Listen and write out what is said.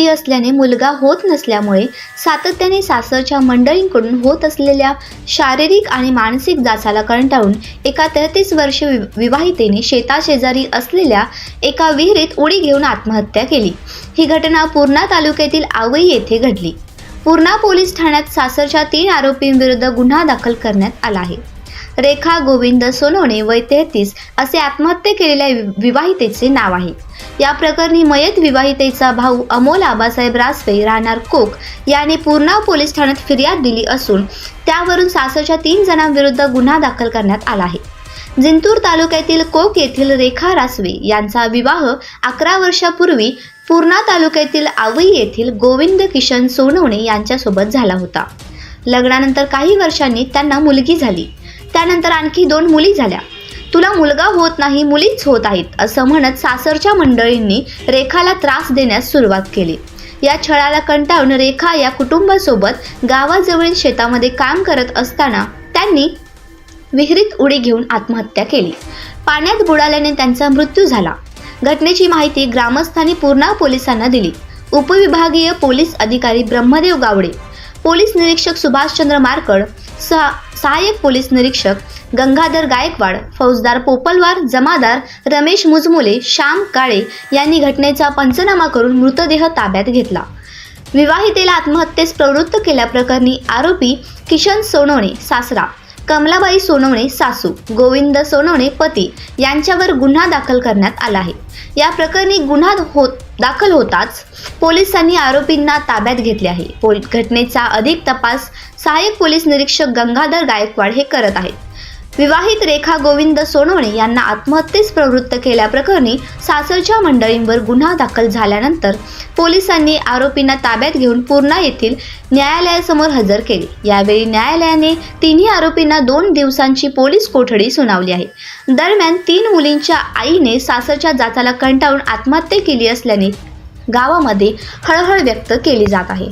मुली असल्याने मुलगा होत नसल्यामुळे सातत्याने सासरच्या मंडळींकडून होत असलेल्या शारीरिक आणि मानसिक जाचाला कंटाळून एका तेहतीस वर्ष वि- विवाहितेने शेताशेजारी असलेल्या एका विहिरीत उडी घेऊन आत्महत्या केली. ही घटना पूर्णा तालुक्यातील आवई येथे घडली. पूर्णा पोलीस ठाण्यात सासरच्या तीन आरोपींविरुद्ध गुन्हा दाखल करण्यात आला आहे. रेखा गोविंद सोनवणे वय तेहतीस असे आत्महत्या केलेल्या वि- विवाहितेचे नाव आहे. या प्रकरणी मयत विवाहितेचा भाऊ अमोल आबासाहेब रासवे राहणार कोक याने पूर्णा पोलीस ठाण्यात फिर्याद दिली असून त्यावरून सासरच्या तीन जणांविरुद्ध गुन्हा दाखल करण्यात आला आहे. जिंतूर तालुक्यातील कोक येथील रेखा रासवे यांचा विवाह अकरा वर्षापूर्वी पूर्णा तालुक्यातील आवई येथील गोविंद किशन सोनवणे यांच्यासोबत झाला होता. लग्नानंतर काही वर्षांनी त्यांना मुलगी झाली. त्यानंतर आणखी दोन मुली झाल्या. तुला मुलगा होत नाही मुलीच होत आहेत असं म्हणत सासरच्या मंडळींनी रेखाला त्रास देण्यास सुरुवात केली. या छळाला कंटाळून रेखा या कुटुंबासोबत गावाजवळील शेतामध्ये काम करत असताना त्यांनी विहिरीत उडी घेऊन आत्महत्या केली. पाण्यात बुडाल्याने त्यांचा मृत्यू झाला. घटनेची माहिती ग्रामस्थांनी पूर्णा पोलिसांना दिली. उपविभागीय पोलीस अधिकारी ब्रह्मदेव गावडे पोलीस निरीक्षक सुभाषचंद्र मारकड सहा सहाय्यक पोलीस निरीक्षक गंगाधर गायकवाड फौजदार पोपलवार जमादार रमेश मुजमुले श्याम काळे यांनी घटनेचा पंचनामा करून मृतदेह ताब्यात घेतला. विवाहितेला आत्महत्येस प्रवृत्त केल्याप्रकरणी आरोपी किशन सोनवणे सासरा कमलाबाई सोनवणे सासू गोविंद सोनवणे पती यांच्यावर गुन्हा दाखल करण्यात आला आहे. या प्रकरणी गुन्हा होत दाखल होताच पोलिसांनी आरोपींना ताब्यात घेतले आहे. घटनेचा अधिक तपास सहाय्यक पोलीस निरीक्षक गंगाधर गायकवाड हे करत आहेत. विवाहित रेखा गोविंद सोनवणे यांना आत्महत्येस प्रवृत्त केल्याप्रकरणी सासरच्या मंडळींवर गुन्हा दाखल झाल्यानंतर पोलिसांनी आरोपींना ताब्यात घेऊन पूर्णा येथील न्यायालयासमोर हजर केले. यावेळी न्यायालयाने तिन्ही आरोपींना दोन दिवसांची पोलीस कोठडी सुनावली आहे. दरम्यान तीन मुलींच्या आईने सासरच्या जाचाला कंटाळून आत्महत्या केली असल्याने गावामध्ये हळहळ व्यक्त केली जात आहे.